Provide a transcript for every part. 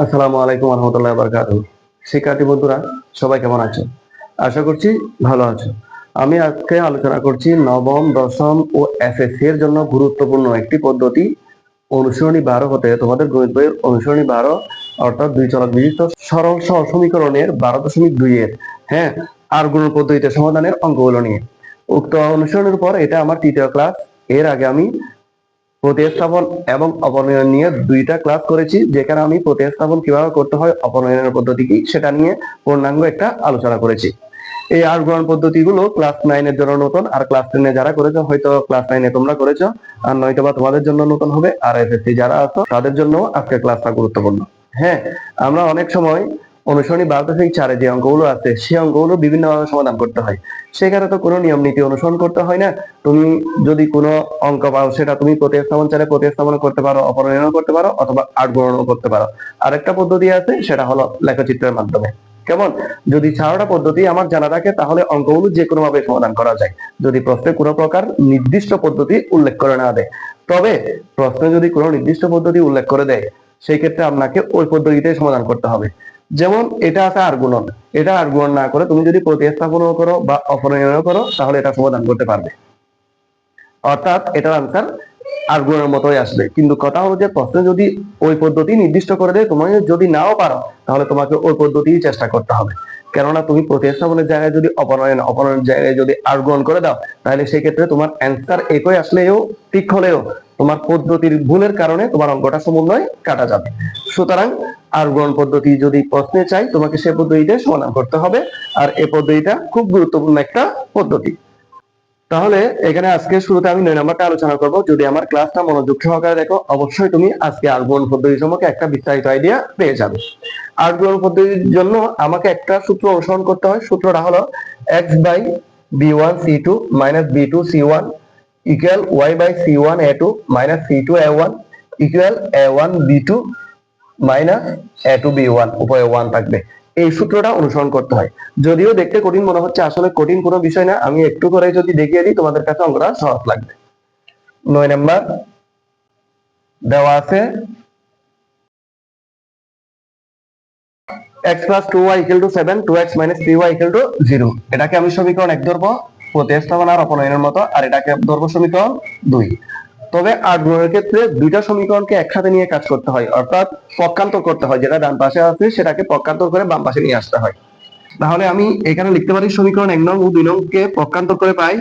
আসসালামু আলাইকুম রহমতুল্লাহ বারকাত শিক্ষার্থী বন্ধুরা, সবাই কেমন আছো আশা করছি ভালো আছো আমি আজকে আলোচনা করছি নবম, দশম ও এসএসসি এর জন্য গুরুত্বপূর্ণ একটি পদ্ধতি অনুসরণী বারো হতে তোমাদের গণিত বইয়ের অনুসরণী বারো, অর্থাৎ দুই চলক বিশিষ্ট সরল সহ সমীকরণের বারো দশমিক দুই এর হ্যাঁ আর গুণ পদ্ধতিতে সমাধানের অঙ্কগুলো নিয়ে। উক্ত অনুসরণের পর এটা আমার তৃতীয় ক্লাস, এর আগে আমি প্রতিস্থাপন এবং অপনয়ন নিয়ে দুইটা ক্লাস করেছি, যেখানে আমি প্রতিস্থাপন কীভাবে করতে হয় অপনয়নের পদ্ধতি কি, সেটা নিয়ে পূর্ণাঙ্গ একটা আলোচনা করেছি। এই আর গ্রহণ পদ্ধতিগুলো ক্লাস নাইনের জন্য নতুন, আর ক্লাস টেনে যারা করেছ, হয়তো ক্লাস নাইনে তোমরা করেছ, আর নয়তো বা তোমাদের জন্য নতুন হবে, আর এসএসসি যারা আছো, তাদের জন্য আজকে ক্লাসটা গুরুত্বপূর্ণ। হ্যাঁ আমরা অনেক সময় অনুসরণী বারো দশমিক চারে যে অঙ্কগুলো আছে, সেই অঙ্কগুলো বিভিন্নভাবে সমাধান করতে হয়। সেখানে তো কোনো নিয়ম নীতি অনুসরণ করতে হয় না। তুমি যদি কোনো অঙ্ক পাও, সেটা তুমি প্রতিস্থাপন চাইলে প্রতিস্থাপন করতে পারো অপনয়নও করতে পারো, অথবা আট গ্রহণও করতে পারো। আরেকটা পদ্ধতি আছে, সেটা হলো লেখচিত্রের মাধ্যমে। কেমন? যদি চারোটা পদ্ধতি আমার জানা থাকে, তাহলে অঙ্কগুলো যে কোনো ভাবে সমাধান করা যায়। যদি প্রশ্নে কোনো প্রকার নির্দিষ্ট পদ্ধতি উল্লেখ করে না দেয়। তবে প্রশ্নে যদি কোনো নির্দিষ্ট পদ্ধতি উল্লেখ করে দেয় সেই ক্ষেত্রে আপনাকে ওই পদ্ধতিতে সমাধান করতে হবে। যেমন এটা আছে আর গুণন এটা আর গুণন না করে তুমি যদি প্রতিস্থাপনও করো বা অপনয়নও করো, তাহলে এটা সমাধান করতে পারবে। অর্থাৎ এটার আনসার আর গুণের মতোই আসবে। কিন্তু কথা হলো যে প্রশ্ন যদি ওই পদ্ধতি নির্দিষ্ট করে দেয়, তোমাকে যদি নাও পারো, তাহলে তোমাকে ওই পদ্ধতিই চেষ্টা করতে হবে। কেননা তুমি প্রতিস্থাপনের জায়গায় যদি অপনয়ন অপনয়নের জায়গায় যদি আর গ্রহণ করে দাও, তাহলে সেই ক্ষেত্রে তোমার অ্যান্সার একই আসলেও ঠিক হলেও তোমার পদ্ধতির ভুলের কারণে তোমার অঙ্কটা সমন্বয় কাটা যাবে। সুতরাং আর গ্রহণ পদ্ধতি যদি প্রশ্নে চাই, তোমাকে সে পদ্ধতিতে সমাধান করতে হবে। আর এই পদ্ধতিটা খুব গুরুত্বপূর্ণ একটা পদ্ধতি। তাহলে এখানে আজকে শুরুতে আমি নয় নাম্বারটা আলোচনা করব। যদি আমার ক্লাসটা মনোযোগ সহকারে দেখো, অবশ্যই তুমি আজকে আর্গুণ পদ্ধতি সম্পর্কে একটা বিস্তারিত আইডিয়া পেয়ে যাবে। আর্গুণ পদ্ধতির জন্য আমাকে একটা সূত্র অনুসরণ করতে হয়। সূত্রটা হলো x by b one c two minus b two c one equal y by c one a two minus c two a one equal a one b two minus a two b one উপরে one থাকবে। এই সূত্রটা অনুসরণ করতে হয়। যদিও দেখতে কঠিন মনে হচ্ছে, আসলে কঠিন কোনো বিষয় না। আমি একটু করে যদি দেখিয়ে দিই, তোমাদের কাছে অঙ্কটা সহজ লাগবে। নয় নাম্বার, দেওয়া আছে, x plus 2y equal to 7 2x minus 3y equal to 0 এটাকে আমি সমীকরণ এক ধরবো। প্রতিস্থাপন আর অপনয়নের মতো, আর এটাকে ধরবো সমীকরণ দুই। তবে গুণের ক্ষেত্রে দুইটা সমীকরণকে একসাথে নিয়ে কাজ করতে হয়, অর্থাৎ পক্ষান্তর করতে হয়, যেটা ডান পাশে আছে, সেটাকে পক্ষান্তর করে বাম পাশে নিয়ে আসতে হয়। তাহলে আমি এখানে লিখতে পারি সমীকরণ এক নং ও দুই নং কে পক্ষান্তর করে পাই।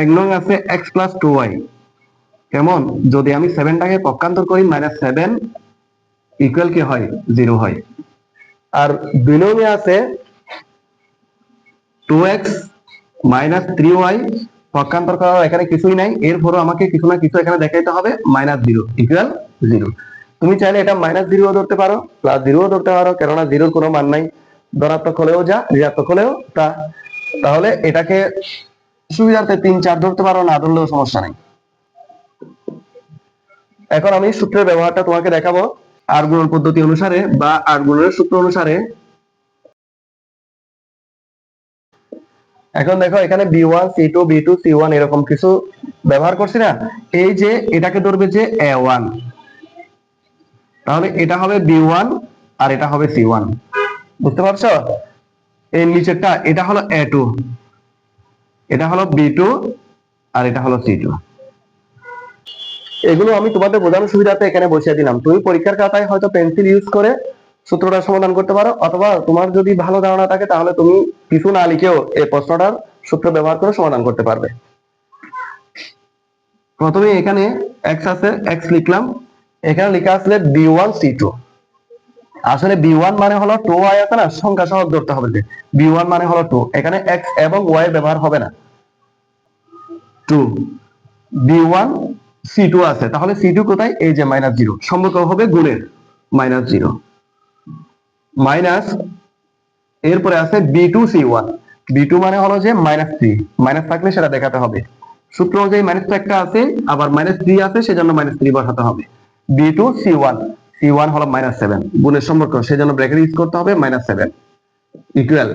এক নং আছে এক্স প্লাস টু ওয়াই কেমন? যদি আমি সেভেনটাকে পক্ষান্তর করি মাইনাস সেভেন ইকুয়াল কি হয়? জিরো হয়। আর দুই নং-এ আছে two x minus three y পক্ষান্তর করার এখানে কিছুই নাই। এরপরও আমাকে কিছু না কিছু এখানে দেখাইতে হবে। মাইনাস জিরো ইকুয়াল জিরো তুমি চাইলে এটা মাইনাস জিরো ধরতে পারো প্লাস জিরো ধরতে পারো, কেননা জিরোর কোনো মান নাই। ধনাত্মক হলেও যা, ঋণাত্মক হলেও তা। তাহলে এটাকে সুবিধার্থে তিন চার ধরতে পারো, না ধরলেও সমস্যা নেই। এখন আমি সূত্রের ব্যবহারটা তোমাকে দেখাবো। আর গুণন পদ্ধতি অনুসারে বা আর গুণনের সূত্র অনুসারে, এখন দেখো এখানে b one c two b two c one এরকম কিছু ব্যবহার করছি না। এই যে এটাকে ধরবে যে এ ওয়ান তাহলে এটা হবে বি ওয়ান আর এটা হবে সি ওয়ান বুঝতে পারছ? এর নিচেরটা, এটা হলো এ টু এটা হলো বি টু আর এটা হলো সি টু এগুলো আমি তোমাদের বোঝানোর সুবিধাতে এখানে বসিয়ে দিলাম। তুমি পরীক্ষার খাতায় হয়তো পেন্সিল ইউজ করে সূত্রটা সমাধান করতে পারো, অথবা তোমার যদি ভালো ধারণা থাকে তাহলে তুমি কিছু না লিখেও এই প্রশ্নটার সূত্র ব্যবহার করে সমাধান করতে পারবে। প্রথমে এখানে এক্স আছে এক্স লিখলাম। এখানে লেখা আসলে বি ওয়ান সি টু আসলে বি ওয়ান মানে হলো টু ওয়াই আছে না, সংখ্যা সহগ ধরতে হবে বি ওয়ান মানে হলো টু এখানে এক্স এবং ওয়াই ব্যবহার হবে না। Two b one c two আছে, তাহলে সি টু কোথায়? এই যে মাইনাস জিরো সম্পর্ক হবে গুণের মাইনাস জিরো মাইনাস এরপরে আছে b two c one b two মানে হলো যে মাইনাস থ্রি মাইনাস থাকলে সেটা দেখাতে হবে। সূত্র অনুযায়ী মাইনাস একটা আছে, আবার মাইনাস থ্রি আছে, সেজন্য মাইনাস থ্রি বসাতে হবে। B two c one c one হলো মাইনাস সেভেন গুণের সম্পর্ক, সেজন্য ব্র্যাকেট ইউজ করতে হবে মাইনাস সেভেন ইকুয়াল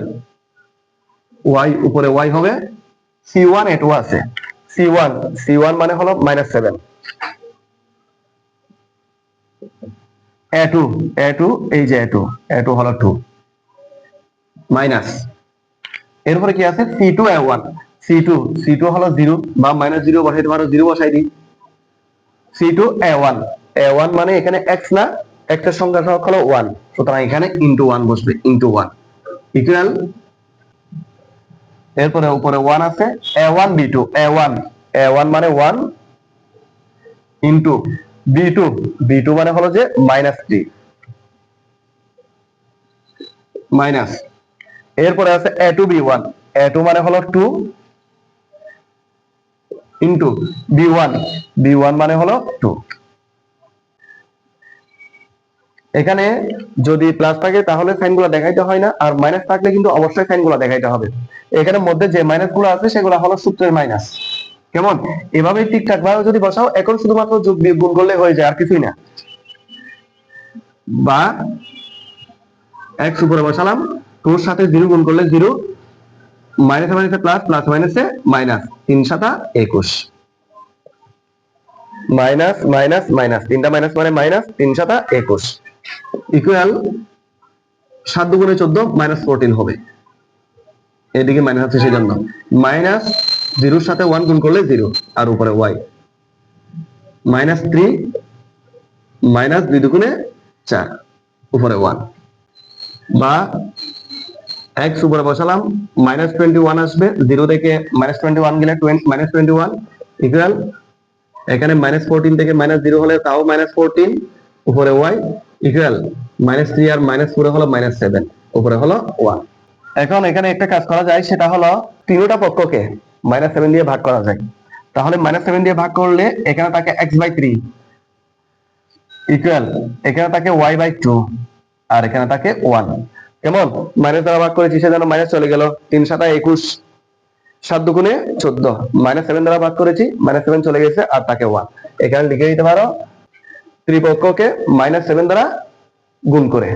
ওয়াই উপরে ওয়াই হবে সি ওয়ান এটু আছে। সি ওয়ান সি ওয়ান মানে হলো minus seven a two a two এই যে এ টু এ টু হলো টু মাইনাস এরপরে কি আছে? C two a one c two c two হলো জিরো বা মাইনাস জিরো বসাইতে পারো জিরো বসাই দিই। C two a one a one মানে এখানে এক্স না এক্সের সংখ্যা হলো ওয়ান সুতরাং এখানে ইন্টু বসবে ইন্টু ইকুয়াল এরপরে উপরে ওয়ান আছে a one b two a one a one মানে one into b two b two মানে হলো যে মাইনাস থ্রি মাইনাস এরপরে আছে a two b one a two মানে হলো two into b one b one মানে হলো টু এখানে যদি প্লাস থাকে তাহলে সাইনগুলো দেখাইতে হয় না, আর মাইনাস থাকলে কিন্তু অবশ্যই সাইনগুলো দেখাইতে হবে। এখানে মধ্যে যে মাইনাসগুলো আছে সেগুলো হলো সূত্রের মাইনাস কেমন? এভাবে ঠিকঠাক ভাবে যদি বসাও, এখন শুধুমাত্র যোগ বিয়োগ গুণ করলে হয়ে যায়, আর কিছুই না। বা এক্স উপরে বসালাম, টুর সাথে জিরো গুণ করলে জিরো মাইনাসে মাইনাসে প্লাস প্লাস মাইনাসে মাইনাস তিন সাতা একুশ। মাইনাস মাইনাস মাইনাস তিনটা মাইনাস মানে মাইনাস তিন সাতা একুশ। ইকুয়াল সাত দুগুণে চোদ্দ মাইনাস ফোরটিন হবে। এদিকে মাইনাস আছে সেই জন্য। মাইনাস জিরোর সাথে ওয়ান গুণ করলে জিরো আর উপরে ওয়াই মাইনাস থ্রি মাইনাস দুই দুগুণে চার, উপরে ওয়ান বা এক্স উপরে বসালাম মাইনাস টোয়েন্টি ওয়ান আসবে জিরো থেকে মাইনাস টোয়েন্টি ওয়ান গেলে মাইনাস টোয়েন্টি ওয়ান ইকুয়াল এখানে মাইনাস ফোরটিন থেকে মাইনাস জিরো হলে তাও মাইনাস ফোরটিন উপরে ওয়াই ইকুয়াল মাইনাস থ্রি আর মাইনাস ফোরে হলো মাইনাস সেভেন, উপরে হলো ওয়ান। এখন এখানে একটা কাজ করা যায়, সেটা হলো তিনটা পক্ষকে মাইনাস সেভেন দিয়ে ভাগ করা যায়। তাহলে মাইনাস সেভেন দিয়ে ভাগ করলে এখানে থাকে এক্স বাই থ্রি ইকুয়াল এখানে থাকে ওয়াই বাই টু, আর এখানে থাকে ওয়ান। কেমন? মাইনাস দ্বারা ভাগ করেছি, সেজন্য মাইনাস চলে গেল তিন সাতা একুশ, সাত দুগুণে চোদ্দ। মাইনাস সেভেন দ্বারা ভাগ করেছি, মাইনাস সেভেন চলে গেছে, আর তাকে ওয়ান। এখানে লিখে দিতে পারো, ত্রিপক্ষকে মাইনাস সেভেন দ্বারা গুণ করে।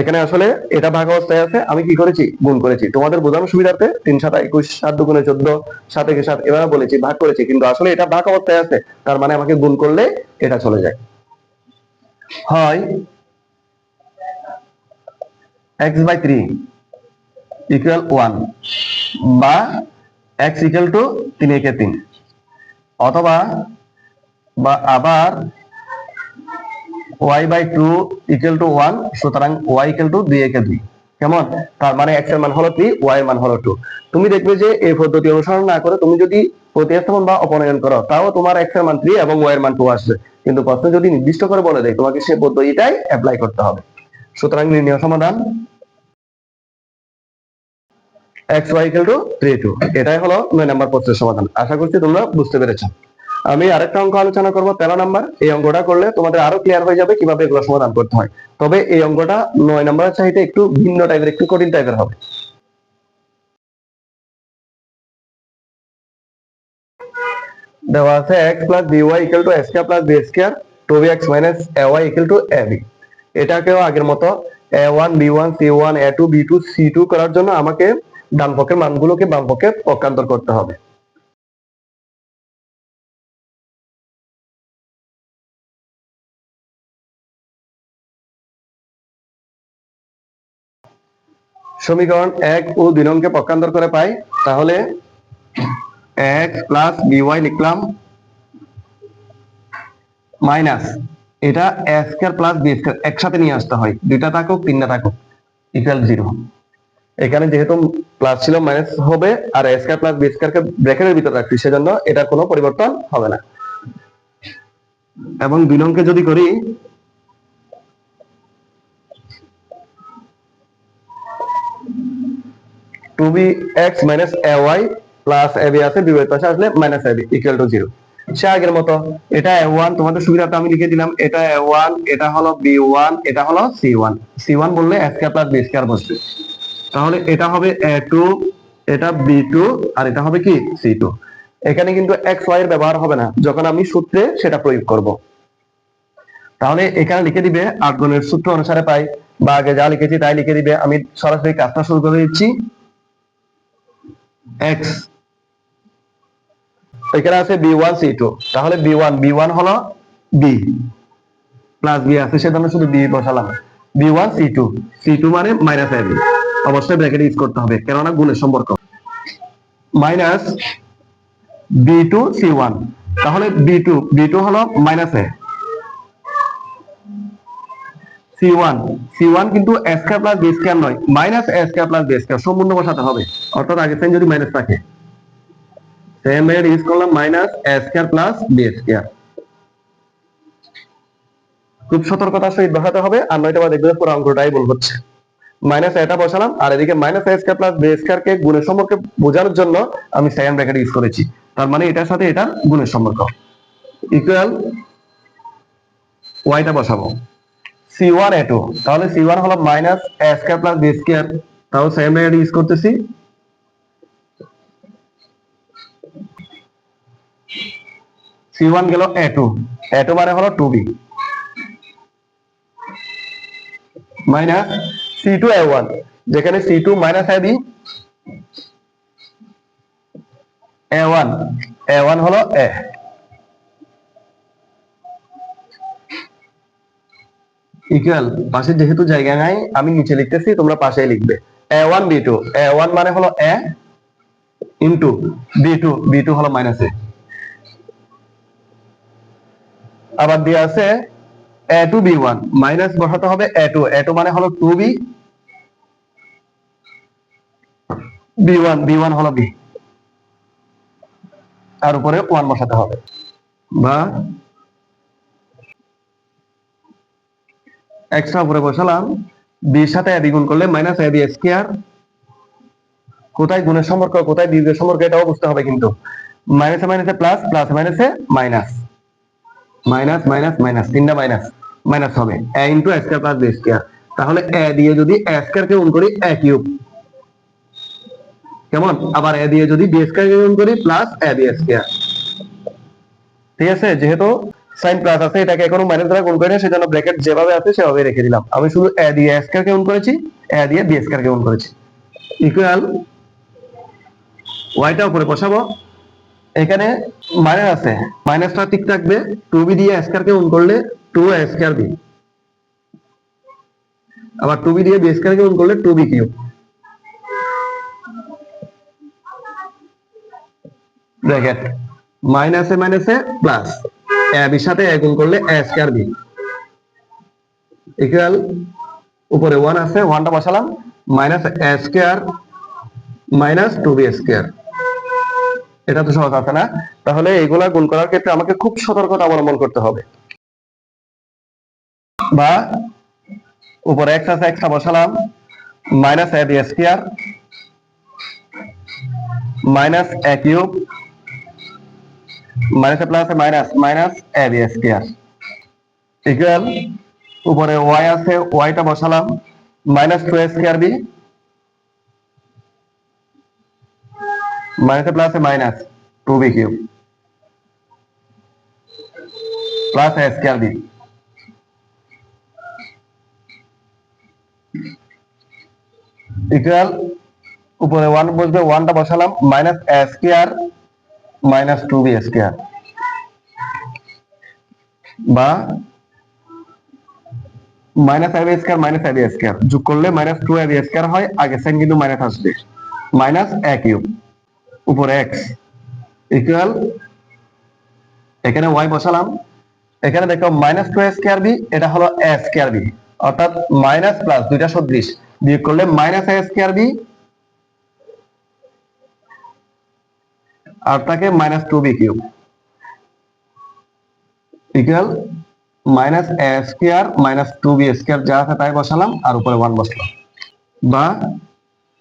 এখানে আসলে এটা ভাগ অবস্থায় আছে, আমি কি করেছি? গুণ করেছি। তোমাদের বোঝানোর সুবিধার্থে তিন সাত একুশ সাত দুগুণে চোদ্দ, সাত একে সাত এভাবে বলেছি, ভাগ করেছি। কিন্তু আসলে এটা ভাগ অবস্থায় আছে, তার মানে আমাকে গুণ করলে এটা চলে যায়। হয় x by three equal one বা এক্স ইকুয়াল টু তিন একে তিন, অথবা বা আবার y by two equal to one সুতরাং ওয়াই ইকুয়াল টু দুই একে দুই। কেমন? তার মানে এক্সের মান হলো থ্রি ওয়াই এর মান হলো টু তুমি দেখবে যে এই পদ্ধতি অনুসরণ না করে তুমি যদি প্রতিস্থাপন বা অপনয়ন করো, তাও তোমার এক্সের মান থ্রি এবং ওয়াই এর মান টু আসবে। কিন্তু প্রশ্ন যদি নির্দিষ্ট করে বলে দেয়, তোমাকে সেই পদ্ধতিটাই অ্যাপ্লাই করতে হবে। সুতরাং নির্ণয় সমাধান x y equal to three two এটাই হলো নয় নাম্বার প্রশ্নের সমাধান। আশা করছি তোমরা বুঝতে পেরেছ। আমি আরেকটা অঙ্ক আলোচনা করব, তেরো নাম্বার। এই অঙ্কটা করলে তোমাদের আরও ক্লিয়ার হয়ে যাবে কীভাবে এগুলো সমাধান করতে হয়। তবে এই অঙ্কটা নয় নাম্বারের চাইতে একটু ভিন্ন টাইপের একটু কঠিন টাইপের হবে। দেওয়া আছে x plus b y equal to a square plus b square two b x minus a y equal to a b এটাকেও আগের মতো a one b one c one a two b two c two করার জন্য আমাকে ডান পক্ষের মানগুলোকে বাম পক্ষে পক্ষান্তর করতে হবে। সমীকরণ এক ও দুই নংকে পক্ষান্তর করে পাই, তাহলে এক্স প্লাস বিওয়াই লিখলাম মাইনাস এটা a square plus b square একসাথে নিয়ে আসতে হয়, দুইটা থাকুক, তিনটা থাকুক ইকুয়াল জিরো এখানে যেহেতু প্লাস ছিল মাইনাস হবে, আর a square plus b square কে ব্র্যাকেটের ভিতরে রাখছি, সেজন্য এটার কোনো পরিবর্তন হবে না। এবং দুই নংকে যদি করি two b x minus a y plus a b আছে, বিপরীত পাশে আসলে minus a b equal to zero সে আগের মতো, এটা এ ওয়ান তোমাদের সুবিধাতে আমি লিখে দিলাম, এটা এ ওয়ান এটা হলো বি ওয়ান এটা হলো সি ওয়ান সি ওয়ান বললে a square plus b square বসবে। তাহলে এটা হবে এ টু এটা বি টু আর এটা হবে কি? সি টু এখানে কিন্তু এক্স ওয়াই এর ব্যবহার হবে না, যখন আমি সূত্রে সেটা প্রয়োগ করব। তাহলে এখানে লিখে দিবে আট গুণের সূত্র অনুসারে পাই, বা আগে যা লিখেছি তাই লিখে দিবে। আমি সরাসরি কাজটা শুরু করে দিচ্ছি। এক্স এখানে আছে বি ওয়ান সি টু তাহলে বি ওয়ান বি ওয়ান হলো বি প্লাস বি আছে, সেজন্য শুধু বি বসালাম। B one c two c two মানে মাইনাস বি অবশ্যই ব্র্যাকেট ইউজ করতে হবে, কেননা গুণের সম্পর্ক। Minus b two c one তাহলে বি টু বি টু হলো minus a c one c one কিন্তু স্কয়ার প্লাস বি স্কয়ার নয় minus square plus b square সম্পূর্ণ বসাতে হবে। অর্থাৎ আগে সাইন যদি মাইনাস থাকে। সেম ব্র্যাকেট ইউজ করলাম minus square plus b square খুব সতর্কতার সহিত বসাতে হবে, আর নয়টা বা দেখবে পুরো অঙ্কটাই ভুল হচ্ছে। মাইনাস এটা বসালাম, আর এদিকে minus a square plus b square কে গুণের সম্পর্কে বোঝানোর জন্য আমি সেকেন্ড ব্র্যাকেট ইউজ করেছি। তার মানে এটার সাথে এটার গুণের সম্পর্ক। ইকুয়াল ওয়াইটা বসাবো। সি ওয়ান এ টু তাহলে সি ওয়ান হলো minus a square plus b square তাহলে সেকেন্ড ব্র্যাকেট ইউজ করতেছি। সি ওয়ান গেল এ টু এ টু মানে হলো two b minus c two a one যেখানে c two minus a b a one a one হলো a equal পাশে যেহেতু জায়গা নাই, আমি নিচে লিখতেছি, তোমরা পাশে লিখবে। A one b two a one মানে হলো a into b two b two হলো মাইনাস এ আবার দিয়ে আছে a two b one minus বসাতে হবে এ টু এ টু মানে হলো two b b one b one হলো বি তার উপরে ওয়ান বসাতে হবে। বা এক্সট্রা উপরে বসালাম বির সাথে এ গুণ করলে মাইনাস এ বি স্কয়ার কোথায় গুণের সম্পর্ক, কোথায় দীর্ঘ সম্পর্ক, এটাও বুঝতে হবে কিন্তু। মাইনাসে মাইনাসে প্লাস প্লাস মাইনাসে মাইনাস মাইনাস মাইনাস মাইনাস তিনটা মাইনাস মাইনাস হবে। A into square plus b square তাহলে এ দিয়ে যদি স্কয়ার কে গুণ করি এ কিউব কেমন? আবার এ দিয়ে যদি বি স্কয়ার কে গুণ করি প্লাস এ বি স্কয়ার ঠিক আছে? যেহেতু সাইন প্লাস আছে, এটাকে এখনও মাইনাস দ্বারা গুণ করে সেজন্য ব্র্যাকেট যেভাবে আছে সেভাবে রেখে দিলাম। আমি শুধু এ দিয়ে এ স্কয়ার কে গুণ করেছি এ দিয়ে বি এস কে গুণ করেছি। ইকুয়াল ওয়াইটা উপরে বসাবো। এখানে মাইনাস আছে মাইনাসটা ঠিক থাকবে টু বি দিয়ে স্কয়ার কে গুণ করলে টু স্কয়ার বি আবার টু বি দিয়ে বি স্কয়ার কে গুণ করলে টু বি কিউব ব্র্যাকেট মাইনাসে মাইনাসে প্লাস এ সাথে এ গুণ করলে এ স্কয়ার বি ইকুয়াল উপরে ওয়ান আছে ওয়ানটা বসালাম মাইনাস মাইনাস টু বি এটা তো সহজ আছে না? তাহলে এগুলা গুণ করার ক্ষেত্রে আমাকে খুব সতর্কতা অবলম্বন করতে হবে। বা উপরে এক্স আছে এক্সটা বসালাম minus a b square minus a cube minus plus minus minus a b square equal উপরে ওয়াই আছে ওয়াইটা বসালাম, minus two square b. Minus plus minus two b cube. Plus a square b. Equal উপরে one বসবে ওয়ানটা বসালাম, minus a square minus two b square বা minus a b square minus a b square যোগ করলে minus two a b square হয়, আগে sign কিন্তু মাইনাস আসবে। মাইনাস এ কিউব উপরে এক্স ইকুয়াল এখানে ওয়াই বসালাম। এখানে দেখো মাইনাস টু স্কয়ার বি এটা হলো এ স্কয়ার বি অর্থাৎ মাইনাস প্লাস দুইটা সদৃশ। বিয়োগ করলে মাইনাস এ স্কয়ার বি আর তাকে minus two b cube equal minus a square minus two b square যা আছে তাই বসালাম, আর উপরে ওয়ান বসলাম। বা,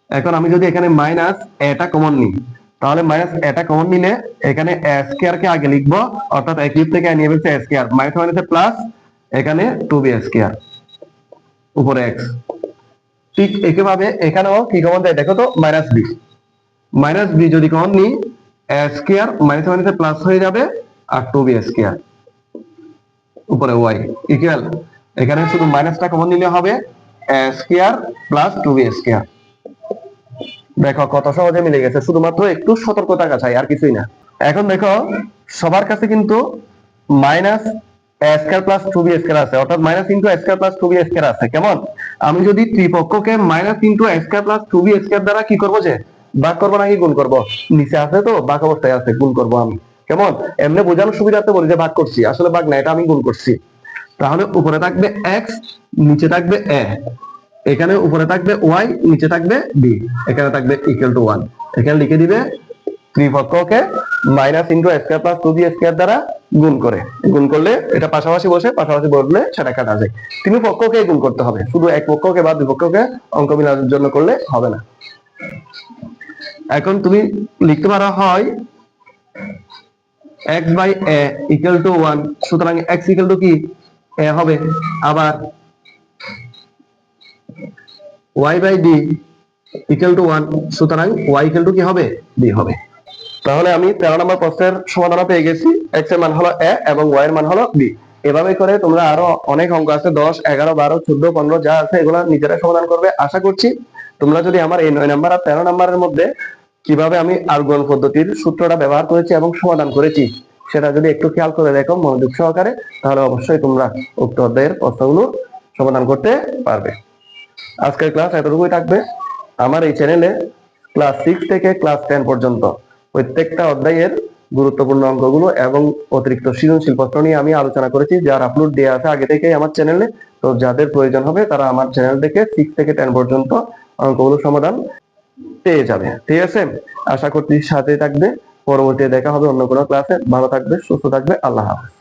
এখন আমি যদি এখানে মাইনাস এটা কমন নিই, তাহলে মাইনাস এটা কমন নিলে এখানে স্কয়ার কে আগে লিখব, অর্থাৎ এক কিউব থেকে নিয়ে ফেলছে স্কয়ার মাইনাস মাইনাসে প্লাস এখানে টু বি স্কয়ার উপরে এক্স ঠিক একইভাবে এখানেও কি কমন দেয়? দেখো তো মাইনাস বি মাইনাস বি যদি কমন নিই স্কয়ার মাইনাস মাইনাসে প্লাস হয়ে যাবে আর টু বি উপরে ওয়াই ইকুয়াল এখানে শুধু মাইনাসটা কমন নিলে হবে প্লাস টু বি দেখো, কত সহজে মিলে গেছে, শুধুমাত্র একটু সতর্কতা কাছাই, আর কিছুই না। এখন দেখো, সবার কাছে কিন্তু minus square plus two b square আছে, অর্থাৎ minus into square plus two b square আছে, কেমন? আমি যদি ত্রিপক্ষকে minus into square plus two b square দ্বারা কি করব যে ভাগ করব নাকি গুণ করব? নিচে আছে তো ভাগ অবস্থায় আছে, গুণ করব আমি। কেমন? এমনি বোঝানোর সুবিধার্থে বলি যে ভাগ করছি। আসলে ভাগ না, এটা আমি গুণ করছি। তাহলে উপরে থাকবে এক্স নিচে থাকবে এ এখানে উপরে থাকবে ওয়াই নিচে থাকবে বি এখানে থাকবে ইকুয়াল টু ওয়ান এখানে লিখে দিবে ত্রিপক্ষকে minus into square plus two square দ্বারা গুণ করে। গুণ করলে এটা পাশাপাশি বসে, পাশাপাশি বসলে সেটা কাটা যায়। তিন পক্ষকে গুণ করতে হবে। শুধু এক পক্ষকে বা দুই পক্ষকে অঙ্ক মিলানোর জন্য করলে হবে না। এখন তুমি লিখতে পারো হয় x by a equal to one সুতরাং এক্স ইকুয়াল টু কি? এ হবে। আবার y by d equal to one সুতরাং ওয়াই ইকুয়াল টু কি হবে? ডি হবে। তাহলে আমি তেরো নম্বর প্রশ্নের সমাধান পেয়ে গেছি। এক্সের মান হলো এ এবং ওয়াই এর মান হলো বি এভাবে করে তোমরা আরও অনেক অঙ্ক আছে, দশ, এগারো, বারো, চোদ্দ, পনেরো, যা আছে এগুলো নিজেরা সমাধান করবে। আশা করছি তোমরা যদি আমার এই নয় নাম্বার আর তেরো নাম্বারের মধ্যে কীভাবে আমি আলগন পদ্ধতির সূত্রটা ব্যবহার করেছি এবং সমাধান করেছি, সেটা যদি একটু খেয়াল করে দেখো মনোযোগ সহকারে, তাহলে অবশ্যই তোমরা উক্ত অধ্যায়ের প্রশ্নগুলো সমাধান করতে পারবে। আজকের ক্লাস এতটুকুই থাকবে। আমার এই চ্যানেলে ক্লাস সিক্স থেকে ক্লাস টেন পর্যন্ত প্রত্যেকটা অধ্যায়ের গুরুত্বপূর্ণ অঙ্কগুলো এবং অতিরিক্ত সৃজনশীল প্রশ্ন নিয়ে আমি আলোচনা করেছি, যার আপলোড দেওয়া আছে আগে থেকেই আমার চ্যানেলে তো যাদের প্রয়োজন হবে তারা আমার চ্যানেল থেকে সিক্স থেকে টেন পর্যন্ত অঙ্কগুলো সমাধান পেয়ে যাবে। ঠিক আছে? আশা করছি সাথে থাকবে। পরবর্তী দেখা হবে অন্য কোনো ক্লাসে ভালো থাকবে, সুস্থ থাকবে। আল্লাহ হাফেজ।